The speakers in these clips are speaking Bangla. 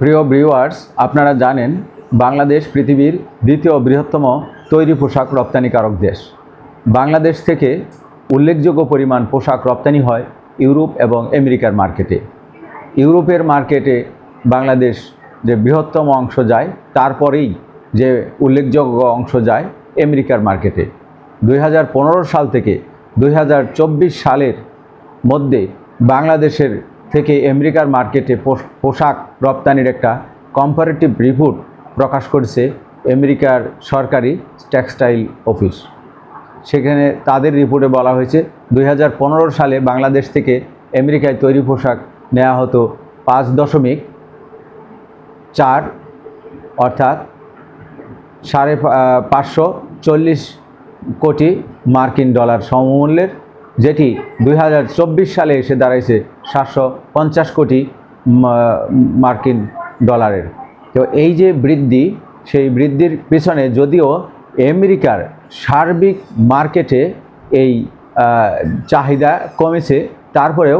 প্রিয় ব্রিওয়ার্স আপনারা জানেন বাংলাদেশ পৃথিবীর দ্বিতীয় বৃহত্তম তৈরি পোশাক রপ্তানিকারক দেশ। বাংলাদেশ থেকে উল্লেখযোগ্য পরিমাণ পোশাক রপ্তানি হয় ইউরোপ এবং আমেরিকার মার্কেটে। ইউরোপের মার্কেটে বাংলাদেশ যে বৃহত্তম অংশ যায়, তারপরেই যে উল্লেখযোগ্য অংশ যায় আমেরিকার মার্কেটে। দুই হাজার পনেরো সাল থেকে দুই হাজার চব্বিশ সালের মধ্যে বাংলাদেশের থেকে আমেরিকার মার্কেটে পোশ- পোশাক রপ্তানির একটা কম্পারেটিভ রিপোর্ট প্রকাশ করেছে আমেরিকার সরকারি টেক্সটাইল অফিস সেখানে তাদের রিপোর্টে বলা হয়েছে দু হাজার পনেরো সালে বাংলাদেশ থেকে আমেরিকায় তৈরি পোশাক নেওয়া হতো পাঁচ দশমিক চার, অর্থাৎ সাড়ে পাঁচশো চল্লিশ কোটি মার্কিন ডলার সমমূল্যের যেটি দুই হাজার চব্বিশ সালে এসে দাঁড়াইছে সাতশো পঞ্চাশ কোটি মার্কিন ডলারের। তো এই যে বৃদ্ধি, সেই বৃদ্ধির পিছনে যদিও আমেরিকার সার্বিক মার্কেটে এই চাহিদা কমেছে, তারপরেও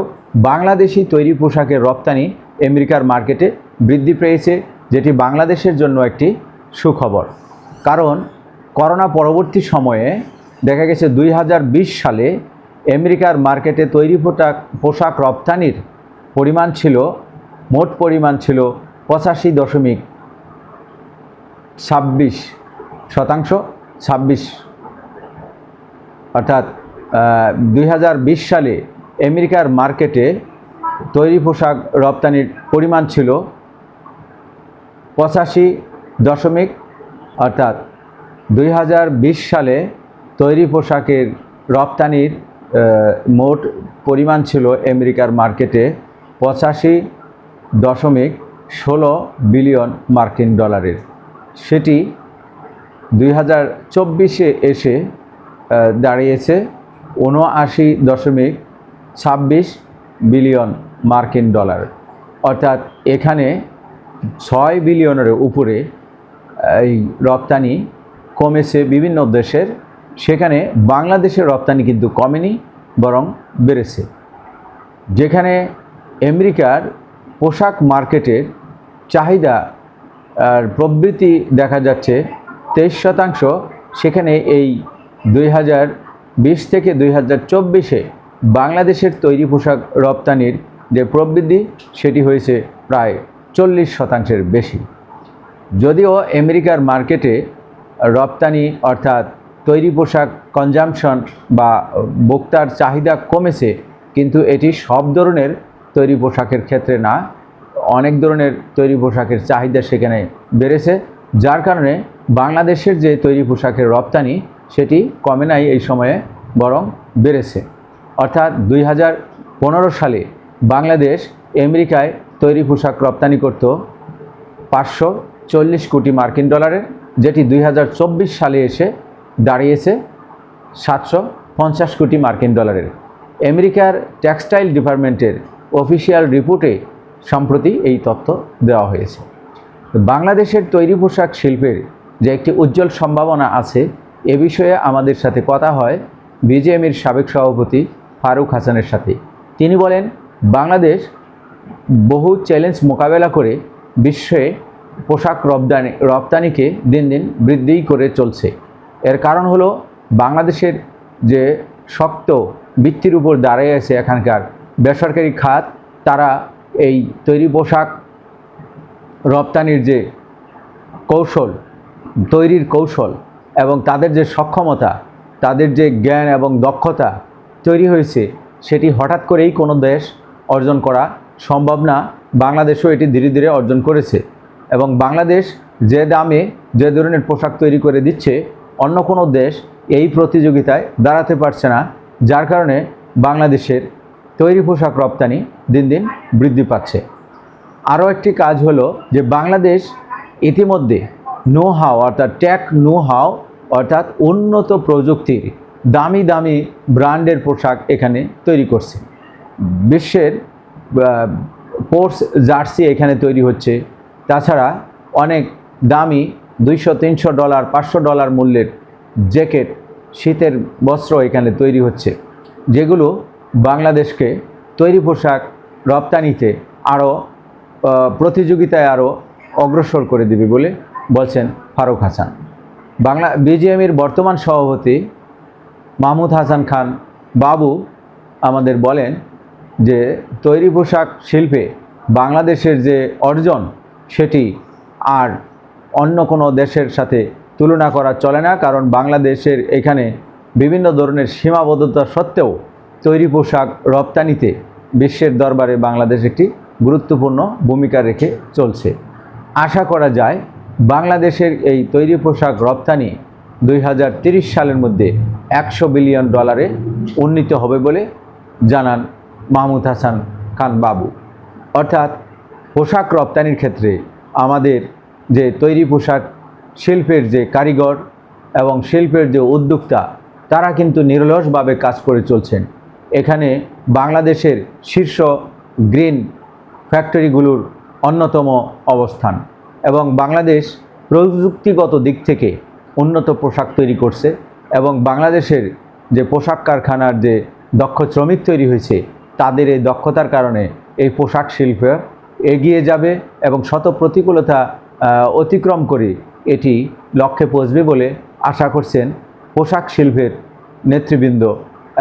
বাংলাদেশি তৈরি পোশাকের রপ্তানি আমেরিকার মার্কেটে বৃদ্ধি পেয়েছে, যেটি বাংলাদেশের জন্য একটি সুখবর। কারণ করোনা পরবর্তী সময়ে দেখা গেছে দুই হাজার বিশ সালে আমেরিকার মার্কেটে তৈরি পোশাক পোশাক রপ্তানির পরিমাণ ছিল, মোট পরিমাণ ছিল পঁচাশি দশমিক ছাব্বিশ শতাংশ, ছাব্বিশ। অর্থাৎ দুই হাজার বিশ সালে আমেরিকার মার্কেটে তৈরি পোশাক রপ্তানির পরিমাণ ছিল পঁচাশি দশমিক, অর্থাৎ দুই হাজার বিশ সালে তৈরি পোশাকের রপ্তানির মোট পরিমাণ ছিল আমেরিকার মার্কেটে পঁচাশি দশমিক ষোলো বিলিয়ন মার্কিন ডলারের। সেটি দুই হাজার চব্বিশে এসে দাঁড়িয়েছে উনআশি দশমিক ছাব্বিশ বিলিয়ন মার্কিন ডলার। অর্থাৎ এখানে ছয় বিলিয়নের উপরে এই রপ্তানি কমেছে বিভিন্ন দেশের সেখানে বাংলাদেশের রপ্তানি কিন্তু কমেনি, বরং বেড়েছে। যেখানে আমেরিকার পোশাক মার্কেটের চাহিদা আর প্রবৃত্তি দেখা যাচ্ছে তেইশ শতাংশ, সেখানে এই দুই হাজার বিশ থেকে দুই হাজার চব্বিশে বাংলাদেশের তৈরি পোশাক রপ্তানির যে প্রবৃদ্ধি সেটি হয়েছে প্রায় চল্লিশ শতাংশের বেশি। যদিও আমেরিকার মার্কেটে রপ্তানি অর্থাৎ তৈরি পোশাক কনজামশন বা ভোক্তার চাহিদা কমেছে, কিন্তু এটি সব ধরনের তৈরি পোশাকের ক্ষেত্রে না। অনেক ধরনের তৈরি পোশাকের চাহিদা সেখানে বেড়েছে, যার কারণে বাংলাদেশের যে তৈরি পোশাকের রপ্তানি, সেটি কমে নাই এই সময়ে, বরং বেড়েছে। অর্থাৎ দুই হাজার পনেরো সালে বাংলাদেশ আমেরিকায় তৈরি পোশাক রপ্তানি করত পাঁচশো চল্লিশ কোটি মার্কিন ডলারের, যেটি দুই হাজার চব্বিশ সালে এসে দাঁড়িয়েছে সাতশো পঞ্চাশ কোটি মার্কিন ডলারের। আমেরিকার টেক্সটাইল ডিপার্টমেন্টের অফিসিয়াল রিপোর্টে সম্প্রতি এই তথ্য দেওয়া হয়েছে। বাংলাদেশের তৈরি পোশাক শিল্পের যে একটি উজ্জ্বল সম্ভাবনা আছে, এ বিষয়ে আমাদের সাথে কথা হয় বিজেএমের সাবেক সভাপতি ফারুক হাসানের সাথে। তিনি বলেন, বাংলাদেশ বহু চ্যালেঞ্জ মোকাবেলা করে বিশ্বে পোশাক রপ্তানি, রপ্তানিকে দিন দিন বৃদ্ধি করে চলছে। এর কারণ হলো বাংলাদেশের যে শক্ত ভিত্তির উপর দাঁড়িয়ে আছে এখানকার বেসরকারি খাত, তারা এই তৈরি পোশাক রপ্তানির যে কৌশল, তৈরির কৌশল এবং তাদের যে সক্ষমতা, তাদের যে জ্ঞান এবং দক্ষতা তৈরি হয়েছে, সেটি হঠাৎ করেই কোনো দেশ অর্জন করা সম্ভব না। বাংলাদেশও এটি ধীরে ধীরে অর্জন করেছে এবং বাংলাদেশ যে দামে যে ধরনের পোশাক তৈরি করে দিচ্ছে অন্য কোনো দেশ এই প্রতিযোগিতায় দাঁড়াতে পারছে না, যার কারণে বাংলাদেশের তৈরি পোশাক রপ্তানি দিন দিন বৃদ্ধি পাচ্ছে। আরও একটি কাজ হলো যে বাংলাদেশ ইতিমধ্যে নো হাও অর্থাৎ ট্যাক নো হাও অর্থাৎ উন্নত প্রযুক্তির দামি দামি ব্র্যান্ডের পোশাক এখানে তৈরি করছে। বিশ্বের পোর্স জার্সি এখানে তৈরি হচ্ছে। তাছাড়া অনেক দামি দুইশো, তিনশো ডলার, পাঁচশো ডলার মূল্যের জ্যাকেট, শীতের বস্ত্র এখানে তৈরি হচ্ছে, যেগুলো বাংলাদেশকে তৈরি পোশাক রপ্তানিতে আরও প্রতিযোগিতায় আরও অগ্রসর করে দেবে বলে বলছেন ফারুক হাসান। বাংলা বিজিএমের বর্তমান সভাপতি মাহমুদ হাসান খান বাবু আমাদের বলেন যে তৈরি পোশাক শিল্পে বাংলাদেশের যে অর্জন সেটি আর অন্য কোনো দেশের সাথে তুলনা করা চলে না, কারণ বাংলাদেশের এখানে বিভিন্ন ধরনের সীমাবদ্ধতা সত্ত্বেও তৈরি পোশাক রপ্তানিতে বিশ্বের দরবারে বাংলাদেশ একটি গুরুত্বপূর্ণ ভূমিকা রেখে চলছে। আশা করা যায়, বাংলাদেশের এই তৈরি পোশাক রপ্তানি দুই সালের মধ্যে একশো বিলিয়ন ডলারে উন্নীত হবে বলে জানান মাহমুদ হাসান খান বাবু। অর্থাৎ পোশাক রপ্তানির ক্ষেত্রে আমাদের যে তৈরি পোশাক শিল্পের যে কারিগর এবং শিল্পের যে উদ্যোক্তা, তারা কিন্তু নিরলসভাবে কাজ করে চলছেন। এখানে বাংলাদেশের শীর্ষ গ্রিন ফ্যাক্টরিগুলোর অন্যতম অবস্থান এবং বাংলাদেশ প্রযুক্তিগত দিক থেকে উন্নত পোশাক তৈরি করছে এবং বাংলাদেশের যে পোশাক কারখানার যে দক্ষ শ্রমিক তৈরি হয়েছে, তাদের এই দক্ষতার কারণে এই পোশাক শিল্প এগিয়ে যাবে এবং শত প্রতিকূলতা অতিক্রম করে, এটি লক্ষ্যে পৌঁছবে বলে আশা করছেন পোশাক শিল্পের নেতৃবৃন্দ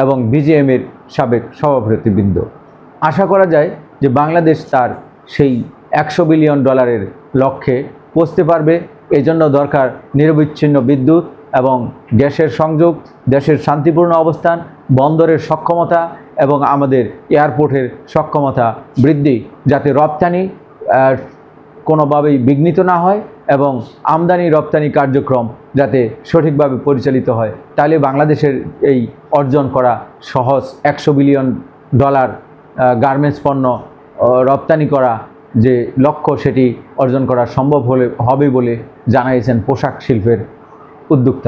এবং বিজিএমের সাবেক সভাপতিবৃন্দ। আশা করা যায় যে বাংলাদেশ তার সেই একশো বিলিয়ন ডলারের লক্ষ্যে পৌঁছতে পারবে। এজন্য দরকার নিরবিচ্ছিন্ন বিদ্যুৎ এবং গ্যাসের সংযোগ, দেশের শান্তিপূর্ণ অবস্থান, বন্দরের সক্ষমতা এবং আমাদের এয়ারপোর্টের সক্ষমতা বৃদ্ধি, যাতে রপ্তানি কোনোভাবেই বিঘ্নিত না হয় এবং আমদানি রপ্তানি কার্যক্রম যাতে সঠিকভাবে পরিচালিত হয়। তাহলে বাংলাদেশের এই অর্জন করা সহজ একশো বিলিয়ন ডলার গার্মেন্টস পণ্য রপ্তানি করা যে লক্ষ্য সেটি অর্জন করা সম্ভব হলে হবে বলে জানাইছেন পোশাক শিল্পের উদ্যোক্তা।